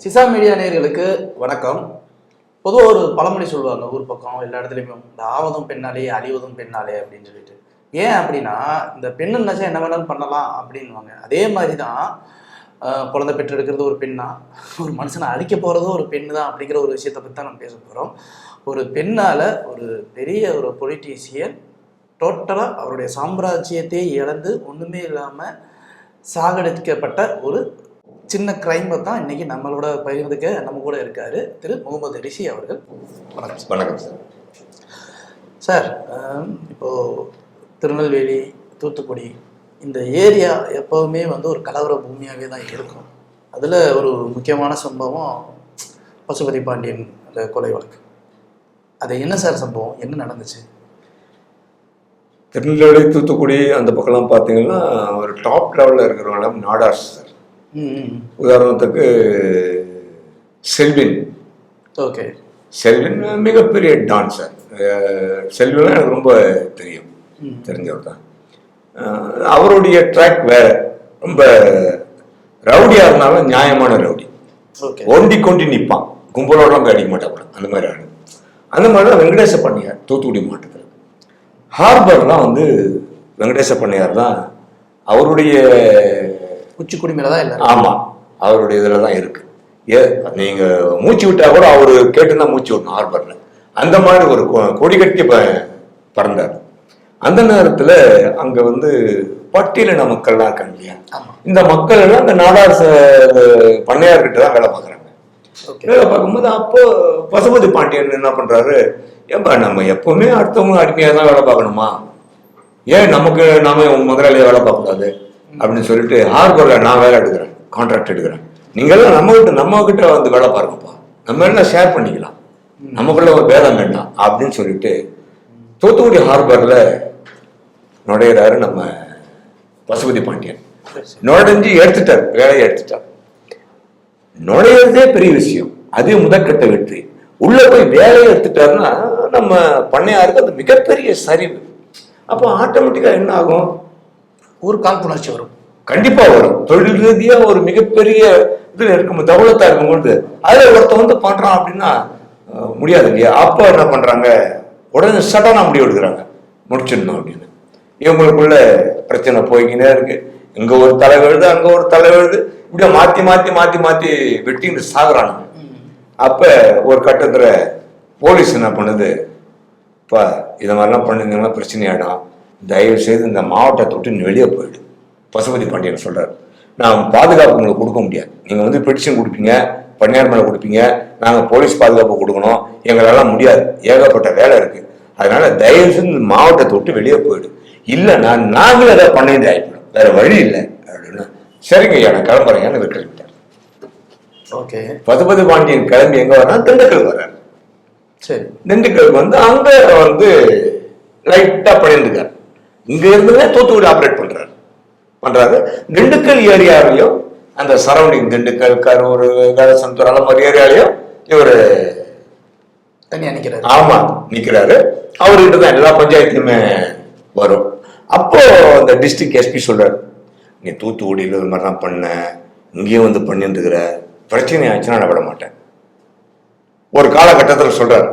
சிசா media நேர்களுக்கு வணக்கம். பொதுவாக ஒரு பழமொழி சொல்லுவாங்க ஊர் பக்கம் எல்லா இடத்துலையுமே இந்த ஆவதும் பெண்ணாலே அழிவதும் பெண்ணாலே அப்படின்னு சொல்லிட்டு. ஏன் அப்படின்னா இந்த பெண்ணு நினச்சா என்ன வேணாலும் பண்ணலாம் அப்படின்வாங்க அதே மாதிரி தான் குழந்தை பெற்றெடுக்கிறது ஒரு பெண்ணா ஒரு மனுஷனை அழிக்க போகிறதும் ஒரு பெண்ணு தான் அப்படிங்கிற ஒரு விஷயத்தை பற்றி தான் நம்ம பேச போகிறோம் ஒரு பெண்ணால் ஒரு பெரிய ஒரு பொலிட்டீசியன் டோட்டலாக அவருடைய சாம்ராஜ்யத்தையே இழந்து ஒன்றுமே இல்லாமல் சாகடிக்கப்பட்ட ஒரு சின்ன கிரைமை தான் இன்னைக்கு நம்மளோட பகிர்ந்துக்க நம்ம கூட இருக்காரு திரு முகமது ரிஷி அவர்கள். வணக்கம். வணக்கம் சார். சார் இப்போ திருநெல்வேலி தூத்துக்குடி இந்த ஏரியா எப்போவுமே வந்து ஒரு கலவர பூமியாகவே தான் இருக்கும். அதில் ஒரு முக்கியமான சம்பவம் பசுபதி பாண்டியன் அந்த கொலை வழக்கு. அது என்ன சார் சம்பவம்? என்ன நடந்துச்சு? திருநெல்வேலி தூத்துக்குடி அந்த பக்கம்லாம் பார்த்தீங்கன்னா ஒரு டாப் லெவலில் இருக்கிறவங்க நாடார்ஸ் சார். உதாரணத்துக்கு செல்வின். ஓகே. செல்வின் மிகப்பெரிய டான்சர் செல்வின் எனக்கு ரொம்ப தெரியும். தெரிஞ்சவர் தான். அவருடைய ட்ராக் வேற. ரொம்ப ரவுடியாக இருந்தாலும் நியாயமான ரவுடி. ஒண்டி கொண்டி நிற்பான் கும்பலோடலாம் போய் அடிக்க மாட்டான் கூட அந்த மாதிரி ஆளு. அந்த மாதிரி தான் வெங்கடேச பண்ணையார் தூத்துக்குடி மாவட்டத்தில். ஹார்பர்லாம் வந்து வெங்கடேச பண்ணையார் தான் அவருடைய உச்சிக்குடி மேலே தான் இல்லை ஆமா. அவருடைய இதில் தான் இருக்கு. ஏ நீங்க மூச்சு விட்டா கூட அவர் கேட்டுதான் மூச்சு விடணும் ஹார்பர்ல அந்த மாதிரி ஒரு கொடி கட்டி ப- பறந்தார். அந்த நேரத்துல அங்க வந்து பட்டியலின மக்கள்லாம் இருக்காங்க இல்லையா? ஆமாம் இந்த மக்கள் எல்லாம் இந்த நாடார் பண்ணையார்கிட்ட தான் வேலை பார்க்குறாங்க. வேலை பார்க்கும்போது அப்போ பசுபதி பாண்டியன் என்ன பண்றாரு? ஏன்பா நம்ம எப்பவுமே அடுத்தவங்க அடிமையா தான் வேலை பார்க்கணுமா? ஏன் நமக்கு நாம உங்க முதலாளியா வேலை பார்க்கக்கூடாது? அப்படின்னு சொல்லிட்டு ஹார்பரில் நான் வேலை எடுக்கிறேன் கான்ட்ராக்ட் எடுக்கிறேன். நீங்கெல்லாம் நம்ம கிட்ட நம்ம கிட்ட வந்து வேலை பாருங்கப்பா. நம்ம எல்லாம் ஷேர் பண்ணிக்கலாம்? நமக்குள்ள ஒரு பேதம் வேண்டாம் அப்படின்னு சொல்லிட்டு தூத்துக்குடி ஹார்பர்ல நுழையிறாரு நம்ம பசுபதி பாண்டியன். நுழைஞ்சு எடுத்துட்டார் வேலையை எடுத்துட்டார். நுழையிறதே பெரிய விஷயம். அது முதற்கட்ட வெற்றி. உள்ள போய் வேலையை எடுத்துட்டாருன்னா நம்ம பண்ணையாருக்கு அது மிகப்பெரிய சரிவு. அப்போ ஆட்டோமேட்டிக்கா என்ன ஆகும்? ஒரு காழ்ப்புணர்ச்சி வரும். கண்டிப்பா வரும். தொழில் ரீதியா ஒரு மிகப்பெரிய இதுல இருக்கும் தவளத்தா இருக்கும்போது அதுல ஒருத்த வந்து பண்றான் அப்படின்னா முடியாது இல்லையா? அப்ப என்ன பண்றாங்க? உடனே சடனா முடிவு எடுக்கிறாங்க. முடிச்சிடணும் அப்படின்னு. இவங்களுக்குள்ள பிரச்சனை போய்க்கினே இருக்கு. இங்க ஒரு தலை எழுது அங்க ஒரு தலை எழுது இப்படியே மாத்தி மாத்தி மாத்தி மாத்தி வெட்டின்னு சாகுறாங்க. அப்ப ஒரு கட்டத்துல போலீஸ் என்ன பண்ணுது? இப்போ இதை மாதிரிலாம் பண்ணுங்கன்னா பிரச்சனையாயிடும். தயவு செய்து இந்த மாவட்டத்தை விட்டு வெளியே போயிடு. பசுபதி பாண்டியன் சொல்றாரு. நான் பாதுகாப்பு உங்களுக்கு கொடுக்க முடியாது. நீங்க வந்து பெட்டிஷன் கொடுப்பீங்க பன்னியார் மேலே கொடுப்பீங்க நாங்க போலீஸ் பாதுகாப்பு கொடுக்கணும். எங்களால முடியாது. ஏகப்பட்ட வேலை இருக்கு. அதனால தயவு செய்து இந்த மாவட்டத்தை விட்டு வெளியே போயிடு. இல்ல நான் நாங்களும் ஏதாவது பண்ண வேண்டிய ஆயிடும் வேற வழி இல்லை. அப்படின்னு சரிங்க ஐயா நான் கிளம்புறேன்னு இவர் கிளம்பிட்டார்? ஓகே. பசுபதி பாண்டியன் கிளம்பி எங்க வர்றான் திண்டுக்கல் வர்றாரு. சரி. திண்டுக்கல் வந்து அங்க வந்து லைட்டா பண்ணிருக்காரு இங்க இருந்துதான் தூத்துக்குடி ஆப்ரேட் பண்றாரு. பண்றாரு. திண்டுக்கல் ஏரியாவிலையும் அந்த சரௌண்டிங் திண்டுக்கல் கரூர் கலசந்தூர் அந்த மாதிரி ஏரியாலையும் இவரு தனியா நிக்கிறாரு. ஆமா நிக்கிறாரு. அவர்கிட்ட தான் எல்லா பஞ்சாயத்துலுமே வரும். அப்போ அந்த டிஸ்ட்ரிக்ட் எஸ்பி சொல்றாரு நீ தூத்துக்குடியில் இது மாதிரிலாம் பண்ண இங்கேயும் வந்து பண்ணிட்டு இருக்கிற பிரச்சனை ஆச்சுன்னா நான் விட மாட்டேன். ஒரு காலகட்டத்தில் சொல்றாரு.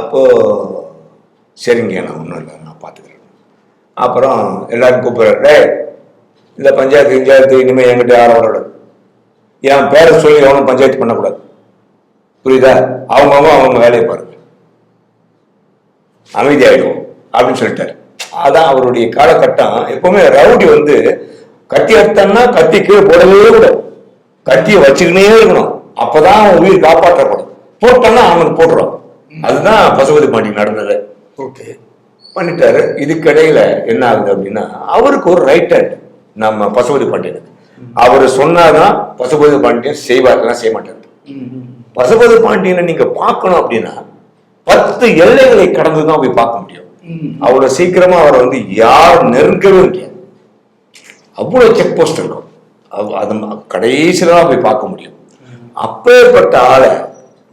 அப்போ சரிங்க நான் ஒன்றும் இல்லை நான் பார்த்துக்கிறேன் அப்புறம் எல்லாரும் கூப்பிடுறாரு டே இந்த பஞ்சாயத்து பஞ்சாயத்து இனிமேல் என்கிட்ட யாரும் வரக்கூடாது என் பேரை சொல்லி அவனும் பஞ்சாயத்து பண்ணக்கூடாது. புரியுதா? அவங்கவுங்க அவங்க வேலையை பாருங்க. அமைதியாயிடுவோம் அப்படின்னு சொல்லிட்டாரு. அதான் அவருடைய காலகட்டம். எப்பவுமே ரவுடி வந்து கத்தி எடுத்தான்னா கத்தி கீழே போடவே கூடாது. கத்தியை வச்சுக்கினே இருக்கணும். அப்பதான் அவன் உயிர் காப்பாற்றப்படும். போட்டான்னா அவனுக்கு போட்டுரும். அதுதான் பசுபதி பாண்டி நடந்தது. ஓகே. பண்ணிட்டாரு. இதுக்கிடையில என்ன ஆகுது அப்படின்னா அவருக்கு ஒரு ரைட் ஹேண்ட் நம்ம பசுபதி பாண்டியனுக்கு அவர் சொன்னாதான் பசுபதி பாண்டியன் செய்வார்லாம் செய்ய மாட்டார். பசுபதி பாண்டியனை நீங்க பார்க்கணும் அப்படின்னா பத்து எல்லைகளை கடந்து தான் போய் பார்க்க முடியும். அவ்வளவு சீக்கிரமா அவரை வந்து யார் நெருங்கவே முடியாது. அவ்வளவு செக் போஸ்ட் இருக்கும். அது- அது கடைசியில தான் போய் பார்க்க முடியும். அப்பேற்பட்ட ஆளை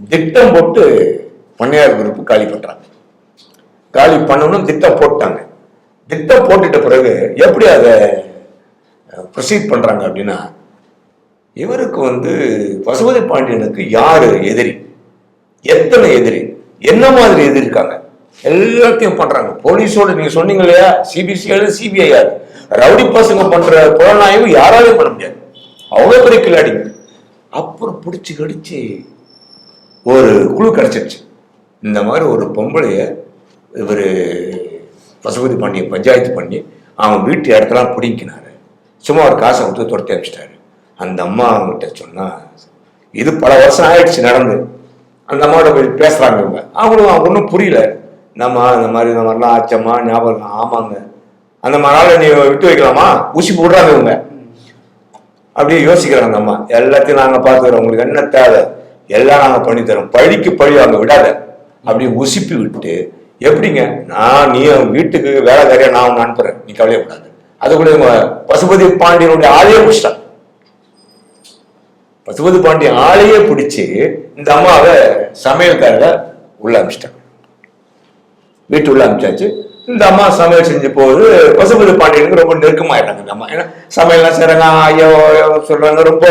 திட்டம் போட்டு பண்ணையார் குரூப் காலி பண்றாங்க. காலி பண்ணணும்னு திட்டம் போட்டாங்க. திட்டம் போட்டுட்ட பிறகு எப்படி அதை ப்ரொசீட் பண்ணுறாங்க அப்படின்னா இவருக்கு வந்து பசுபதி பாண்டியனுக்கு யார் எதிரி? எத்தனை எதிரி? என்ன மாதிரி எதிரி இருக்காங்க? எல்லாத்தையும் பண்ணுறாங்க போலீஸோட நீங்கள் சொன்னீங்க இல்லையா? சிபிசிஐ சிபிஐ ரவுடி பசங்க பண்ணுற புலனாய்வு யாராலையும் பண்ண முடியாது. அவ்வளோ பெரிய கில்லாடிங்க. அப்புறம் பிடிச்சி கடிச்சு ஒரு குழு கிடச்சிருச்சு. இந்த மாதிரி ஒரு பொம்பளையை இவர் பசுபதி பண்ணி பஞ்சாயத்து பண்ணி அவன் வீட்டு இடத்தெல்லாம் பிடிங்கினாரு. சும்மா ஒரு காசை கொடுத்து துரத்தி அனுப்பிச்சிட்டாரு அந்த அம்மா அவங்ககிட்ட சொன்னால் இது பல வருஷம் ஆயிடுச்சு நடந்து. அந்த அம்மாவோட போய் பேசுகிறாங்க இவங்க. அவங்களும் ஒன்றும் புரியல. நம்ம இந்த மாதிரி இந்த மாதிரிலாம் ஆச்சம்மா ஞாபகம் ஆமாங்க. அந்த மாதிரிலாம் நீ விட்டு வைக்கலாமா? ஊசி போடுறாங்க இவங்க. அப்படியே யோசிக்கிறாங்க அந்த அம்மா. எல்லாத்தையும் நாங்கள் பார்த்துக்கிறோம். உங்களுக்கு என்ன தேவை? எல்லாம் நாங்கள் பண்ணி தரோம். பழிக்கு பழி அவங்க விடாத. அப்படியே உசிப்பி விட்டு எப்படிங்க? நான் நீ வீட்டுக்கு வீட்டுக்கு வேலைக்காரியா நான் உன்னை அனுப்புறேன். நீ கவலையப்படாது அது கூட இவங்க பசுபதி பாண்டியனுடைய ஆளையே பிடிச்சிட்டான். பசுபதி பாண்டியன் ஆளையே பிடிச்சு இந்த அம்மாவை சமையல்காரில் உள்ள அனுப்பிச்சிட்டாங்க வீட்டு உள்ள அனுப்பிச்சாச்சு இந்த அம்மா சமையல் செஞ்ச போகுது பசுபதி பாண்டியனுக்கு ரொம்ப நெருக்கமாயிட்டாங்க இந்த அம்மா. ஏன்னா சமையல்லாம் செய்றாங்க. ஐயோ சொல்றாங்க. ரொம்ப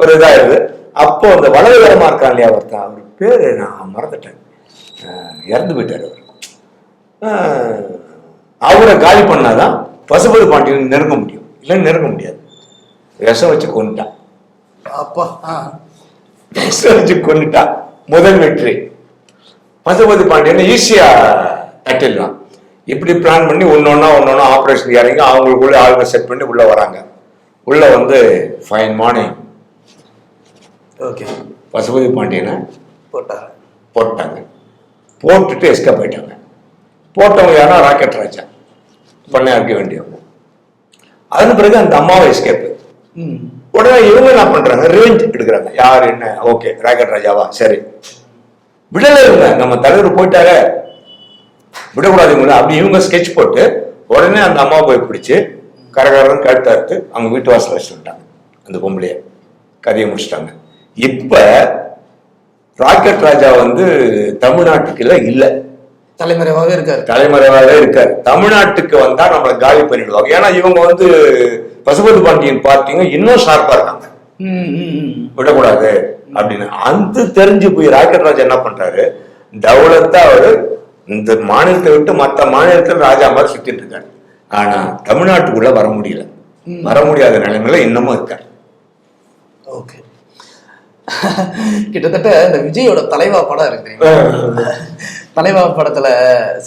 ஒரு இதாயிருது அப்போ அந்த வலதுகரமா இருக்கான் இல்லையா ஒருத்தன். அவர் பேரு நான் மறந்துட்டேன். இறந்து போயிட்டாரு அவர். அவரை காலி பண்ணாதான் பசுபதி பாண்டியன் நெருங்க முடியும். இல்லைன்னு நெருங்க முடியாது. விஷம் வச்சு கொண்டுட்டான் அப்பா விஷம் வச்சு கொண்டுட்டான் முதல் வெற்றி. பசுபதி பாண்டியன் ஈஸியா தட்டிடலாம். இப்படி பிளான் பண்ணி ஒன்னொன்னா ஒன்னொன்னா ஆபரேஷன் இறங்கி அவங்களுக்குள்ள ஆளுங்க செட் பண்ணி உள்ள வராங்க. உள்ள வந்து ஃபைன் மார்னிங் ஓகே. பசுபதி பாண்டியனை போட்டாங்க. போட்டாங்க. போட்டுட்டு எஸ்கேப் ஆயிட்டாங்க. போட்டவங்க யாரா ராக்கெட் ராஜா. பண்ண இருக்க வேண்டியவங்க. அதன் பிறகு அந்த அம்மாவை எஸ்கேப் ம் உடனே இவங்க என்ன பண்றாங்க? ரிவெஞ்ச் எடுக்கிறாங்க. யார் என்ன? ஓகே ராக்கெட் ராஜாவா? சரி. விடலை இவங்க. நம்ம தலைவர் போயிட்டாங்க விடக்கூடாது இவங்க அப்படி இவங்க ஸ்கெட்ச் போட்டு உடனே அந்த அம்மா போய் பிடிச்சி கரகரன்னு கழுத்தா அறுத்து அவங்க வீட்டு வாசல் வச்சுட்டாங்க அந்த பொம்பளைய. கதையை முடிச்சிட்டாங்க. இப்ப ராக்கெட் ராஜா வந்து தமிழ்நாட்டுக்குள்ள இல்லை. தலைமறைவாகவே இருக்காரு. தலைமறைவாக இருக்காரு. தமிழ்நாட்டுக்கு வந்தா நம்மளை காலி பண்ணிடுவாங்க. ஏன்னா இவங்க வந்து பசுபதி பாண்டியன் பார்ட்டிங்க இன்னும் ஷார்ப்பா இருக்காங்க. விடக்கூடாது அப்படின்னு. அந்த தெரிஞ்சு போய் ராக்கெட் ராஜா என்ன பண்றாரு? தௌலத்தா அவரு இந்த மாநிலத்தை விட்டு மத்த மாநிலத்துல ராஜா மாதிரி சுத்திட்டு இருக்காரு. ஆனா தமிழ்நாட்டுக்குள்ள வர முடியல. வர முடியாத நிலைமையில இன்னமும் இருக்காரு. ஓகே. கிட்டத்தட்ட இந்த விஜயோட தலைவா படம் இருக்கு தலைவா படத்துல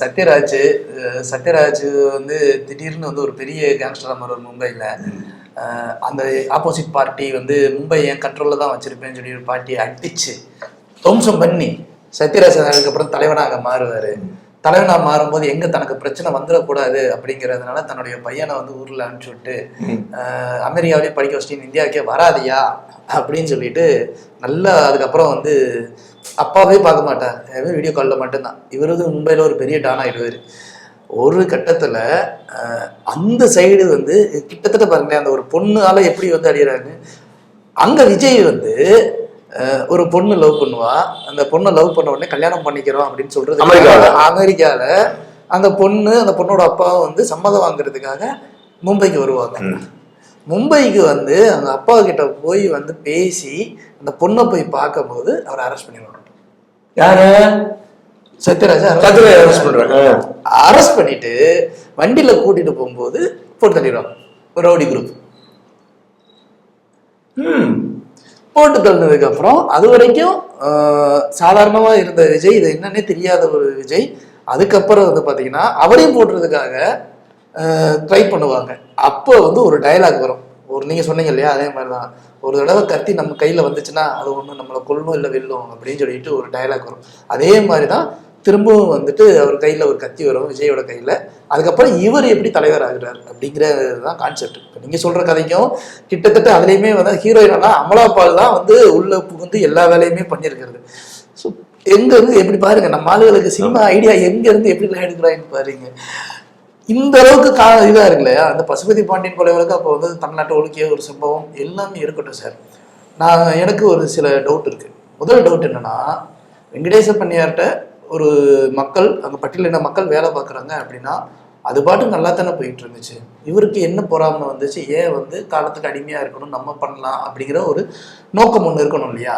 சத்யராஜ் சத்யராஜ் வந்து திடீர்னு வந்து ஒரு பெரிய கேங்ஸ்டர் மாதிரி மும்பையில். அந்த ஆப்போசிட் பார்ட்டி வந்து மும்பை என் கண்ட்ரோல்ல தான் வச்சிருப்பேன்னு சொல்லி ஒரு பார்ட்டியை அடிச்சு துவம்சம் பண்ணி சத்யராஜ் அதுக்கப்புறம் தலைவனாக மாறுவாரு. தலைவனா மாறும்போது எங்க தனக்கு பிரச்சனை வந்துடக்கூடாது அப்படிங்கிறதுனால தன்னுடைய பையனை வந்து ஊர்ல அனுப்பிச்சு விட்டு அமெரிக்காவிலேயே அமெரிக்காவிலே படிக்க வச்சுட்டு இந்தியாவுக்கே வராதியா அப்படின்னு சொல்லிட்டு நல்லா அதுக்கப்புறம் வந்து அப்பாவே பார்க்க மாட்டார். வீடியோ காலில் மட்டும்தான். இவர் வந்து மும்பையில் ஒரு பெரிய டான் ஆகிடுவார் ஒரு கட்டத்தில் அந்த சைடு வந்து கிட்டத்தட்ட பாருங்களேன் அந்த ஒரு பொண்ணால எப்படி வந்து அடிக்கிறாங்க அங்கே விஜய் வந்து ஒரு பொண்ணு லவ் பண்ணுவா. அந்த பொண்ணை லவ் பண்ண உடனே கல்யாணம் பண்ணிக்கிறோம் அப்படின்னு சொல்றது அமெரிக்கால? அமெரிக்கால அந்த பொண்ணு அந்த பொண்ணோட அப்பாவும் வந்து சம்மதம் வாங்குறதுக்காக மும்பைக்கு வருவாங்க. மும்பைக்கு வந்து அவங்க அப்பா கிட்ட போய் வந்து பேசி அந்த பொண்ணை போய் பார்க்கும்போது அவரை அரெஸ்ட் பண்ணிடுவாங்க யாரு? சத்யராஜா சத்யராஜ் arrest பண்றாங்க. அரெஸ்ட் பண்ணிட்டு வண்டியில கூட்டிட்டு போகும்போது போட்டு தள்ளிடுவாங்க. ஒரு ரவுடி குரூப் போட்டு தள்ளினதுக்கு அப்புறம் அது வரைக்கும் சாதாரணமா இருந்த விஜய் இது என்னன்னே தெரியாத ஒரு விஜய். அதுக்கப்புறம் வந்து பாத்தீங்கன்னா அவரையும் போட்டுறதுக்காக ட்ரை பண்ணுவாங்க. அப்போ வந்து ஒரு டயலாக் வரும். ஒரு நீங்க சொன்னீங்க இல்லையா? அதே மாதிரி தான் ஒரு தடவை கத்தி நம்ம கையில வந்துச்சுன்னா அது ஒன்றும் நம்மளை கொல்லும் இல்லை வெல்லும் அப்படின்னு சொல்லிட்டு ஒரு டயலாக் வரும். அதே மாதிரி தான் திரும்பவும் வந்துட்டு அவர் கையில ஒரு கத்தி வரும் விஜயோட கையில. அதுக்கப்புறம் இவர் எப்படி தலைவர் ஆகிறார் அப்படிங்கிறது தான் கான்செப்ட் இப்போ நீங்க சொல்ற கதைக்கும் கிட்டத்தட்ட அதுலேயுமே வந்து ஹீரோயினா அமலா பால் தான் வந்து உள்ள புகுந்து எல்லா வேலையுமே பண்ணியிருக்கிறது. ஸோ எங்க இருந்து எப்படி பாருங்க நம்ம ஆளுகளுக்கு சினிமா ஐடியா எங்க இருந்து எப்படி எடுக்கிறாங்கன்னு பாருங்க. இந்த அளவுக்கு கா இதாக இருக்கு இல்லையா அந்த பசுபதி பாண்டியன் கொலை வழக்கு அப்போ வந்து தமிழ்நாட்டை ஒழுக்கிய ஒரு சம்பவம் எல்லாமே இருக்கட்டும் சார். நான் எனக்கு ஒரு சில டவுட் இருக்குது முதல் டவுட் என்னன்னா வெங்கடேச பண்ணியார்கிட்ட ஒரு மக்கள் அங்கே பட்டியலின மக்கள் வேலை பார்க்குறாங்க அப்படின்னா அது பாட்டு நல்லா தானே போயிட்டு இருந்துச்சு. இவருக்கு என்ன பொறாமை வந்துச்சு? ஏன் வந்து காலத்துக்கு அடிமையாக இருக்கணும்? நம்ம பண்ணலாம் அப்படிங்கிற ஒரு நோக்கம் ஒன்று இருக்கணும் இல்லையா?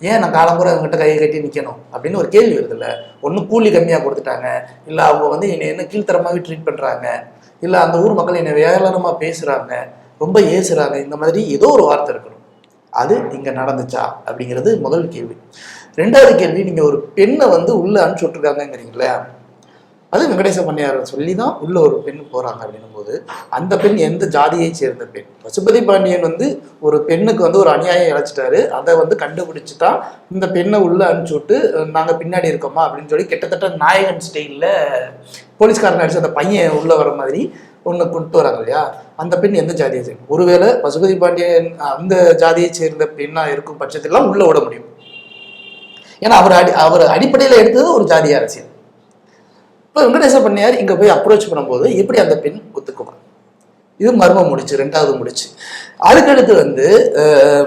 ஏன் நான் காலம்புற அவங்ககிட்ட கையை கட்டி நிற்கணும் அப்படின்னு ஒரு கேள்வி வருதுல்ல. ஒன்று கூலி கம்மியாக கொடுத்துட்டாங்க. இல்லை அவங்க வந்து என்னை என்ன கீழ்த்தரமாகவே ட்ரீட் பண்ணுறாங்க இல்லை அந்த ஊர் மக்கள் என்னை வேளாணமாக பேசுகிறாங்க ரொம்ப ஏசுகிறாங்க இந்த மாதிரி ஏதோ ஒரு வார்த்தை இருக்கணும். அது இங்கே நடந்துச்சா? அப்படிங்கிறது முதல் கேள்வி. ரெண்டாவது கேள்வி நீங்கள் ஒரு பெண்ணை வந்து உள்ளே அனுப்பிச்சு விட்ருக்காங்கங்கிறீங்களே அது வெங்கடேச பண்ணியார் சொல்லி தான் உள்ள ஒரு பெண் போறாங்க அப்படின்னும் போது அந்த பெண் எந்த ஜாதியை சேர்ந்த பெண்? பசுபதி பாண்டியன் வந்து ஒரு பெண்ணுக்கு வந்து ஒரு அநியாயம் இழைச்சிட்டாரு. அதை வந்து கண்டுபிடிச்சு தான் இந்த பெண்ணை உள்ள அனுப்பிச்சு விட்டு நாங்க பின்னாடி இருக்கோமா அப்படின்னு சொல்லி கிட்டத்தட்ட நாயகன் ஸ்டைல்ல போலீஸ்காரன் அடிச்சு அந்த பையன் உள்ள வர மாதிரி ஒன்று கொண்டு வராங்க இல்லையா? அந்த பெண் எந்த ஜாதியை சேர்ந்த? ஒருவேளை பசுபதி பாண்டியன் அந்த ஜாதியை சேர்ந்த பெண்ணா இருக்கும் பட்சத்திலாம் உள்ள விட முடியும். ஏன்னா அவர் அடி அவர் அடிப்படையில் எடுத்தது ஒரு ஜாதி அரசியல். இப்போ வெங்கடேச பண்ணியார் இங்கே போய் அப்ரோச் பண்ணும்போது எப்படி அந்த பெண் ஒத்துக்குவார் இது மர்மம் முடிச்சு ரெண்டாவது முடிச்சு. அதுக்கடுத்து வந்து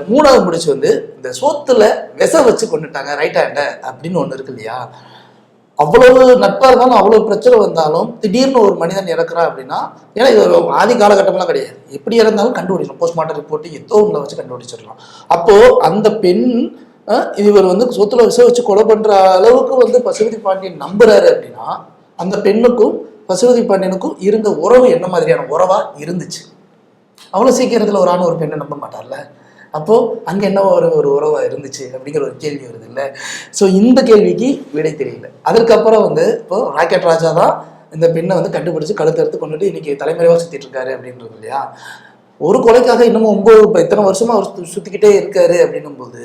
மூணாவது முடிச்சு வந்து இந்த சோத்துல விச வச்சு கொண்டுட்டாங்க ரைட் ஹேண்ட அப்படின்னு ஒன்று இருக்கு இல்லையா? அவ்வளவு நட்பாக இருந்தாலும் அவ்வளவு பிரச்சனை வந்தாலும் திடீர்னு ஒரு மனிதன் இறக்குறான் அப்படின்னா ஏன்னா இது ஒரு ஆதி காலகட்டம்லாம் கிடையாது. எப்படி இறந்தாலும் கண்டுபிடிக்கலாம் போஸ்ட்மார்ட்டம் ரிப்போர்ட் ஏதோ ஒன்றை வச்சு கண்டுபிடிச்சிடலாம். அப்போ அந்த பெண் இவர் வந்து சொத்துல விச வச்சு கொலை பண்ற அளவுக்கு வந்து பசுபதி பாண்டியன் நம்புறாரு அப்படின்னா அந்த பெண்ணுக்கும் பசுபதி பாண்டியனுக்கும் இருந்த உறவு என்ன மாதிரியான உறவா இருந்துச்சு? அவ்வளோ சீக்கிரத்தில் ஒரு ஆண் ஒரு பெண்ணை நம்ப மாட்டார்ல? அப்போ அங்க என்ன ஒரு ஒரு உறவா இருந்துச்சு அப்படிங்கிற ஒரு கேள்வி வருது இல்ல? ஸோ இந்த கேள்விக்கு விடை தெரியல. அதற்கப்புறம் வந்து இப்போ ராக்கெட் ராஜா தான் இந்த பெண்ணை வந்து கண்டுபிடிச்சு கழுத்தடுத்து கொண்டுட்டு இன்னைக்கு தலைமறைவா சுத்திட்டு இருக்காரு அப்படின்றது இல்லையா? ஒரு கொலைக்காக இன்னமும் ஒன்பது இப்போ இத்தனை வருஷமா அவர் சு- சுத்திக்கிட்டே இருக்காரு அப்படின்னும் போது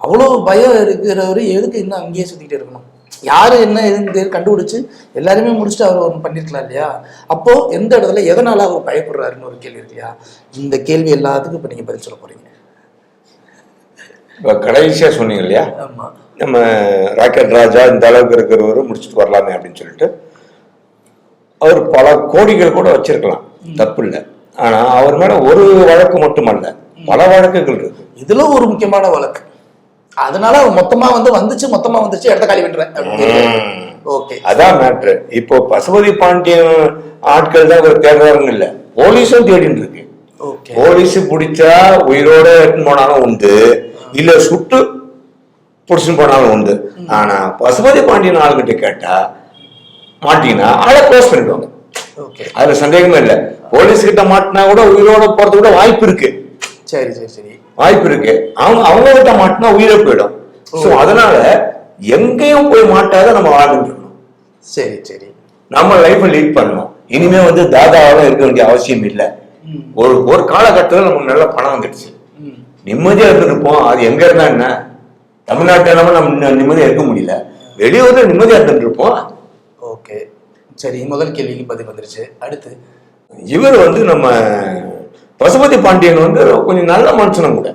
அவ்வளோ பயம் இருக்கிறவரு எதுக்கு இன்னும் அங்கேயே சுத்திக்கிட்டே இருக்கணும்? யாரு என்ன எதுன்னு கண்டுபிடிச்சு எல்லாருமே முடிச்சுட்டு அவர் ஒன்று பண்ணிருக்கலாம் இல்லையா? அப்போ எந்த இடத்துல எதனால அவர் பயப்படுறாருன்னு ஒரு கேள்வி இல்லையா? இந்த கேள்வி எல்லாத்துக்கும் இப்போ நீங்க பதில் சொல்ல போறீங்க. இப்போ கடைசியாக சொன்னீங்க இல்லையா? ஆமா. நம்ம ராக்கெட் ராஜா இந்த அளவுக்கு இருக்கிறவரை முடிச்சுட்டு வரலாமே அப்படின்னு சொல்லிட்டு அவர் பல கோடிகள் கூட வச்சிருக்கலாம். தப்பு இல்லை. ஆனா அவர் மேல ஒரு வழக்கு மட்டுமல்ல. பல வழக்குகள் இருக்கு. இதுல ஒரு முக்கியமான வழக்கு. அதனால அவர் மொத்தமா வந்து வந்துச்சு மொத்தமா வந்துச்சு இடத்த காலி பண்றேன். ஓகே அதான் மேட்ரு இப்போ பசுபதி பாண்டியன் ஆட்கள் தான் இவர் தேடுறாருன்னு இல்ல. போலீஸும் தேடிட்டு இருக்கு. போலீஸ் பிடிச்சா உயிரோட எடுத்துன்னு போனாலும் உண்டு. இல்ல சுட்டு பிடிச்சுன்னு போனாலும் உண்டு. ஆனா பசுபதி பாண்டியன் ஆளுகிட்ட கேட்டா மாட்டீங்கன்னா ஆளை க்ளோஸ் பண்ணிடுவாங்க. ஓகே அதுல சந்தேகமே இல்ல. போலீஸ் கிட்ட மாட்டினா கூட உயிரோட போறது கூட வாய்ப்பு இருக்கு. சரி சரி சரி. வாய்ப்பு இருக்கு. அவங்க அவங்க கிட்ட மாட்டினா உயிரை போயிடும். சோ அதனால எங்கேயும் போய் மாட்டாத நம்ம வாழ்ந்துட்டு இருக்கணும். சரி சரி. நம்ம லைஃப்பை லீட் பண்ணணும். இனிமே வந்து தாதாவாக இருக்க வேண்டிய அவசியம் இல்லை. ஒரு ஒரு காலகட்டத்தில் நமக்கு நல்ல பணம் வந்துடுச்சு. ம். நிம்மதியா இருந்திருப்போம் அது எங்க இருந்தா என்ன? தமிழ்நாட்டில் இல்லாம நம்ம நி- நிம்மதியா இருக்க முடியல. வெளியூர்ல நிம்மதியா இருந்துட்டு இருப்போம். ஓகே. சரி முதல் கேள்விக்கு பதில் வந்துருச்சு. அடுத்து. இவர் வந்து நம்ம பசுபதி பாண்டியன் வந்து கொஞ்சம் நல்ல மனுஷனும் கூட.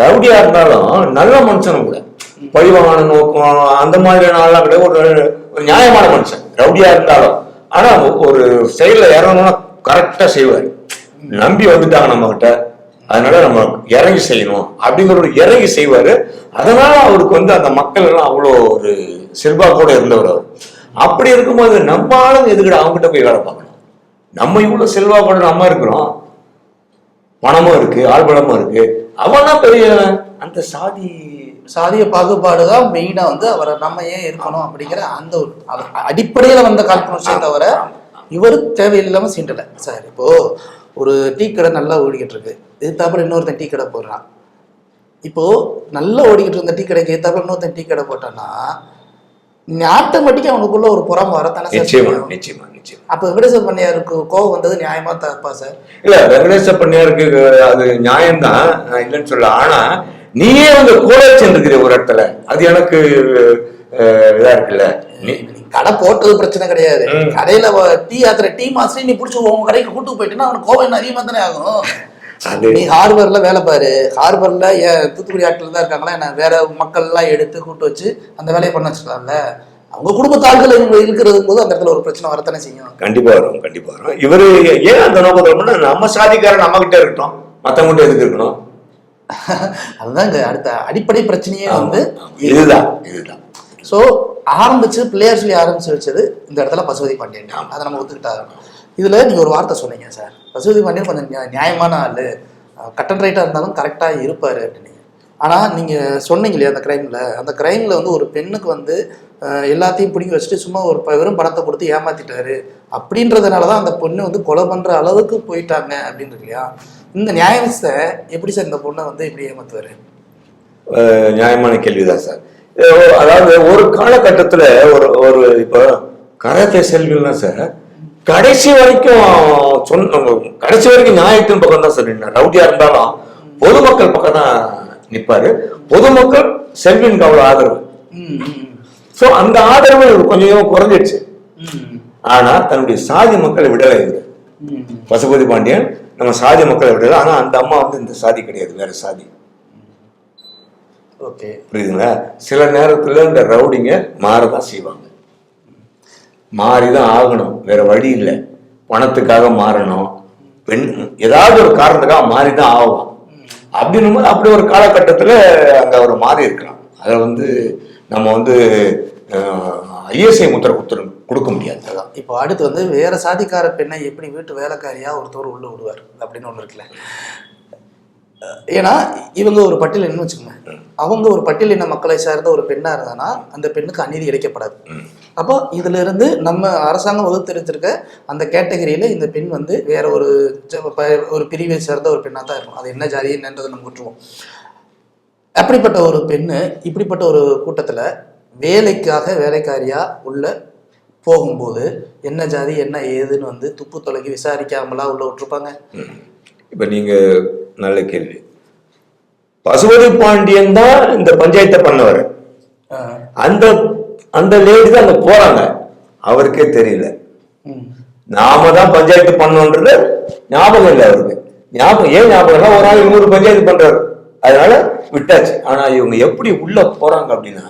ரவுடியா இருந்தாலும் நல்ல மனுஷனும் கூட. பழிவான நோக்கம் அந்த மாதிரியான ஆள்லாம் கிடையாது. ஒரு ஒரு நியாயமான மனுஷன். ரவுடியா இருந்தாலும். ஆனா ஒரு செயல்ல இறங்கணும்னா கரெக்டா செய்வார். நம்பி வந்துட்டாங்க நம்ம கிட்ட அதனால நம்ம இறங்கி செய்யணும். அப்படிங்கிற ஒரு இறங்கி செய்வாரு. அதனால அவருக்கு வந்து அந்த மக்கள் எல்லாம் அவ்வளோ ஒரு செல்வாக்கோட இருந்தவர் அவர். அப்படி இருக்கும்போது நம்ம ஆளுங்க எதுக்கிட அவங்ககிட்ட போய் வேலை பார்க்கணும்? நம்ம இவ்வளவு செல்வாக்கோட நம்ம இருக்கிறோம். பணமும் இருக்கு ஆள்பலமும் இருக்கு. அவனா பெரிய அந்த சாதி சாதிய பாகுபாடு தான் மெயினா வந்து அவரை நம்ம ஏன் இருக்கணும் அப்படிங்கிற அந்த ஒரு அடிப்படையில வந்த காழ்ப்புணர்ச்சியை தவிர இவர் தேவையில்லாம சீண்டல. சார் இப்போ ஒரு டீ கடை நல்லா ஓடிக்கிட்டு இருக்கு. எதிர்த்தாப்புல இன்னொருத்தன் டீ கடை போடுறான். இப்போ நல்லா ஓடிக்கிட்டு இருந்த டீ கடைக்கு எதிர்த்தாப்புல இன்னொருத்தன் டீ கடை போட்டான்னா ஆட்டோமேட்டிக்கா அவனுக்குள்ள ஒரு புறம் வரத்தானே நிச்சயமா. நிச்சயமா. நிச்சயமா அப்ப வெங்கடேசர் பண்ணையாருக்கு கோவம் வந்தது நியாயமா தப்பா சார்? இல்ல வெங்கடேச பண்ணியாருக்கு அது நியாயம்தான் இல்லைன்னு சொல்ல ஆனா நீயே வந்து கூட சென்றிருக்கிற ஒரு இடத்துல அது எனக்கு இதா இருக்குல்ல. கடை போட்டது பிரச்சனை கிடையாது. கடையில டீ ஆத்துற டீ மாஸ்டர் நீ பிடிச்சி உங்க கடைக்கு கூட்டு போயிட்டேன்னா அவனுக்கு கோவம் இன்னும் அதிகமா தானே ஆகும்? நீ ஹார்பர்ல வேலை பாரு. ஹார்பர்ல ஏன் தூத்துக்குடி ஆட்கள் தான் இருக்காங்களா? என்ன வேற மக்கள் எல்லாம் எடுத்து கூட்டு வச்சு அந்த வேலையை பண்ண வச்சுக்கலாம்ல அவங்க குடும்பத்து ஆட்கள் இவங்க இருக்கிறது போது அந்த இடத்துல ஒரு பிரச்சனை வரத்தானே செய்யும். கண்டிப்பா வரும் கண்டிப்பா வரும். இவரு ஏன் அந்த நோக்கத்தை நம்ம சாதிக்காரன் நம்ம கிட்ட இருக்கட்டும். மத்தவங்கிட்ட எதுக்கு இருக்கணும்? அதுதான் இங்க அடுத்த அடிப்படை பிரச்சனையே வந்து இதுதான் இதுதான். ஸோ ஆரம்பிச்சு பிள்ளையார் சொல்லி ஆரம்பிச்சு வச்சது இந்த இடத்துல பசுபதி பாண்டியன். அதை நம்ம ஒத்துக்கிட்டாங்க இதுல நீங்க ஒரு வார்த்தை சொன்னீங்க சார் பசுபதி பாண்டியன் கொஞ்சம் நியா- நியாயமான ஆளு. கட்டன் ரைட்டா இருந்தாலும் கரெக்டா இருப்பாரு அப்படின்னு ஆனா நீங்க சொன்னீங்க இல்லையா அந்த கிரைம்ல அந்த கிரைம்ல வந்து ஒரு பெண்ணுக்கு வந்து எல்லாத்தையும் பிடிக்க வச்சுட்டு சும்மா ஒரு வெறும் பணத்தை கொடுத்து ஏமாத்திட்டாரு. அப்படின்றதுனால தான் அந்த பொண்ணு வந்து கொலை பண்ற அளவுக்கு போயிட்டாங்க அப்படின்னு இல்லையா? இந்த நியாயத்தை எப்படி சார் இந்த பொண்ணை வந்து இப்படி ஏமாத்துவாரு? நியாயமான கேள்விதான் சார். அதாவது ஒரு காலகட்டத்துல ஒரு ஒரு இப்போ கராத்தே செல்விலாம் சார் கடைசி வரைக்கும் சொன்ன கடைசி வரைக்கும் நியாயத்தின் பக்கம் தான் சார் நின்னார். ரவுடியா இருந்தாலும் பொதுமக்கள் பக்கம் தான் நிப்பாரு. பொதுமக்கள் செல்வினுக்கு அவ்வளவு ஆதரவு. சோ அந்த ஆதரவு கொஞ்சம் குறைஞ்சிடுச்சு. ஆனா தன்னுடைய சாதி மக்களை விடலை இவரு. பசுபதி பாண்டியன் நம்ம சாதி மக்களை விடல. ஆனா அந்த அம்மா வந்து இந்த சாதி கிடையாது வேற சாதி. ஓகே. புரியுதுங்களா? சில நேரத்துல இந்த ரவுடிங்க மாறதான் செய்வாங்க. மாறிதான் ஆகணும். வேற வழி இல்லை. பணத்துக்காக மாறணும். பெண் ஏதாவது ஒரு காரணத்துக்காக மாறிதான் ஆகும் அப்படின்னும் போது அப்படி ஒரு காலகட்டத்துல அங்க அவர் மாறி இருக்கலாம் அதை வந்து நம்ம வந்து ஐஎஸ்ஐ முத்திரை கொடுத்துரு கொடுக்க முடியாது. அதான். இப்போ அடுத்து வந்து வேற சாதிக்கார பெண்ணை எப்படி வீட்டு வேலைக்காரியா ஒருத்தவர் உள்ள விடுவார் அப்படின்னு ஒண்ணு இருக்குல்ல. ஏன்னா இவங்க ஒரு பட்டியலின்னு வச்சுக்கோங்க. அவங்க ஒரு பட்டியலின மக்களை சார்ந்த ஒரு பெண்ணா இருந்தானா அந்த பெண்ணுக்கு அநீதி இழைக்கப்படாது. அப்போ இதுல இருந்து நம்ம அரசாங்கம் வகுத்திருச்சிருக்க அந்த கேட்டகரியில இந்த பெண் வந்து வேற ஒரு ஒரு பிரிவை சேர்ந்த ஒரு பெண்ணா தான் இருக்கும் அது என்ன ஜாதி என்னன்றதை நம்ம விட்டுருவோம். அப்படிப்பட்ட ஒரு பெண்ணு இப்படிப்பட்ட ஒரு கூட்டத்துல வேலைக்காக வேலைக்காரியா உள்ள போகும்போது என்ன ஜாதி என்ன ஏதுன்னு வந்து துப்பு தொலைக்கி விசாரிக்காமலா உள்ள விட்டுருப்பாங்க? இப்ப நீங்க நல்ல கேள்வி. பசுபதி பாண்டியன் தான் இந்த பஞ்சாயத்தை பண்ணவர். அந்த அந்த லேடி தான் அங்க போறாங்க. அவருக்கே தெரியல. நாம தான் பஞ்சாயத்து பண்ணோன்றது ஞாபகம் இல்லை அவருக்கு. ஞாபகம் ஏன் ஞாபகம் ஒரு நாள் இன்னொரு பஞ்சாயத்து பண்றாரு. அதனால விட்டாச்சு. ஆனா இவங்க எப்படி உள்ள போறாங்க அப்படின்னா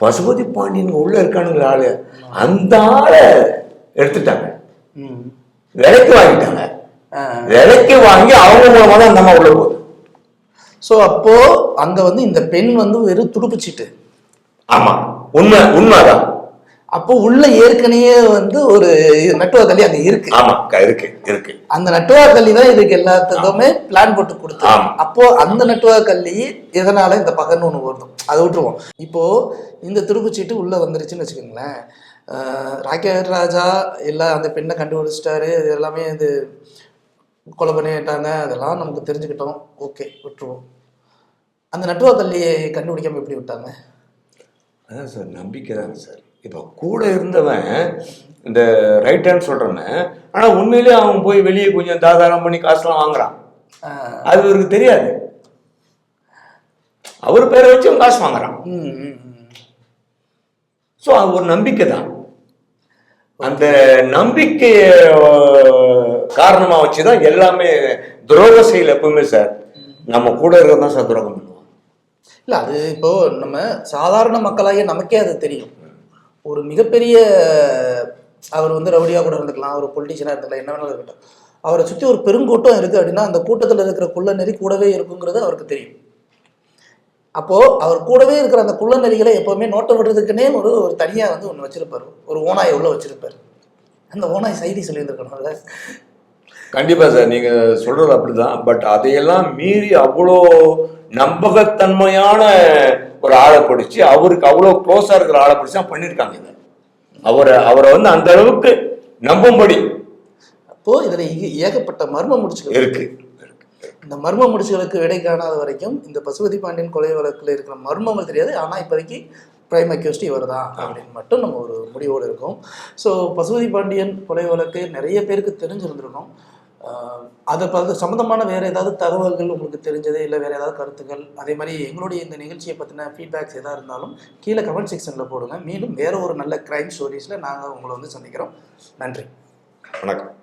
பசுபதி பாண்டியன் உள்ள இருக்கானுங்கள ஆளு. அந்த ஆளை எடுத்துட்டாங்க. விலைக்கு வாங்கிட்டாங்க. விலைக்கு வாங்கி அவங்க மூலமா தான் அந்த உள்ள போகுது. ஸோ அப்போ அங்க வந்து இந்த பெண் வந்து வெறும் துடுப்புச்சீட்டு ஆமா. உண்மை உண்மைதான். அப்போ உள்ள ஏற்கனவே வந்து ஒரு நட்டுவா கல்லி அங்க இருக்கு. ஆமா இருக்கு இருக்கு. அந்த நட்டுவா கல்லி தான் இதுக்கு எல்லாத்துக்குமே பிளான் போட்டு கொடுத்து. ஆமா. அப்போ அந்த நட்டுவா கல்லி எதனால இந்த பகன்னு ஒண்ணு வருது? அதை விட்டுருவோம். இப்போ இந்த துடுப்புச்சீட்டு உள்ள வந்துருச்சுன்னு வச்சுக்கோங்களேன். ராக்கெட் ராஜா எல்லாம் அந்த பெண்ணை கண்டுபிடிச்சிட்டாரு. இது எல்லாமே இது கொலை பண்ணிட்டாங்க. அதெல்லாம் நமக்கு தெரிஞ்சுக்கிட்டோம். ஓகே விட்டுருவோம். அந்த நட்டுவா கல்லியை கண்டுபிடிக்காம எப்படி விட்டாங்க? அதான் சார் நம்பிக்கை தாங்க சார். இப்போ கூட இருந்தவன் இந்த ரைட் ஹேண்ட் சொல்றவன் ஆனா உண்மையிலேயே அவன் போய் வெளியே கொஞ்சம் தாதாரம் பண்ணி காசுலாம் வாங்குறான். அது இவருக்கு தெரியாது. அவர் பேரை வச்சு அவன் காசு வாங்குறான். ஸோ அது ஒரு நம்பிக்கை தான். அந்த நம்பிக்கைய காரணமா வச்சுதான் எல்லாமே துரோக செயல் எப்பவுமே சார். நம்ம கூட இருக்கிறது தான் சார் துரோகம் பண்ணுவோம் இல்ல அது இப்போ நம்ம சாதாரண மக்களாகிய நமக்கே அது தெரியும். ஒரு மிகப்பெரிய அவர் வந்து ரவுடியாக கூட இருந்துக்கலாம் ஒரு பொலிட்டிஷியனாக இருந்துக்கலாம் என்ன வேணாலும் இருக்கட்டும். அவரை சுற்றி ஒரு பெருங்கூட்டம் இருக்குது அப்படின்னா அந்த கூட்டத்தில் இருக்கிற குள்ள நெறி கூடவே இருக்குங்கிறது அவருக்கு தெரியும். அப்போது அவர் கூடவே இருக்கிற அந்த குள்ள நெறிகளை எப்போவுமே நோட்டம் விடுறதுக்குன்னே ஒரு ஒரு தனியாக வந்து ஒன்று வச்சுருப்பார். ஒரு ஓனாயை உள்ள வச்சுருப்பார். அந்த ஓனாய் செய்தி சொல்லியிருந்துருக்கணும்ல கண்டிப்பாக சார் நீங்கள் சொல்கிறது அப்படி அப்படிதான். பட் அதையெல்லாம் மீறி அவ்வளோ நம்பகத்தன்மையான ஒரு ஆளை பிடிச்சி அவருக்கு அவ்வளோ க்ளோஸா இருக்கிற ஆளை பிடிச்சி தான் பண்ணியிருக்காங்க இதை. அவரை அவரை வந்து அந்த அளவுக்கு நம்பும்படி அப்போ இதுல ஏக- ஏகப்பட்ட மர்ம முடிச்சுகள் இருக்கு. இந்த மர்ம முடிச்சுகளுக்கு விடை காணாத வரைக்கும் இந்த பசுபதி பாண்டியன் கொலை வழக்கில் இருக்கிற மர்மங்கள் தெரியாது. ஆனால் இப்போதைக்கு பிரைம் அக்யூஸ்ட் இவர் தான் அப்படின்னு மட்டும் நம்ம ஒரு முடிவோடு இருக்கோம். ஸோ பசுபதி பாண்டியன் கொலை வழக்கு நிறைய பேருக்கு தெரிஞ்சிருந்திருக்கும் அதை பார்த்து சம்மந்தமான வேறு ஏதாவது தகவல்கள் உங்களுக்கு தெரிஞ்சது இல்லை வேறு ஏதாவது கருத்துக்கள்? அதே மாதிரி எங்களுடைய இந்த நிகழ்ச்சியை பற்றின ஃபீட்பேக்ஸ் எதாக இருந்தாலும் கீழே கமெண்ட் செக்ஷனில் போடுங்க. மீண்டும் வேறு ஒரு நல்ல க்ரைம் ஸ்டோரிஸில் நாங்கள் உங்களை வந்து சந்திக்கிறோம். நன்றி. வணக்கம்.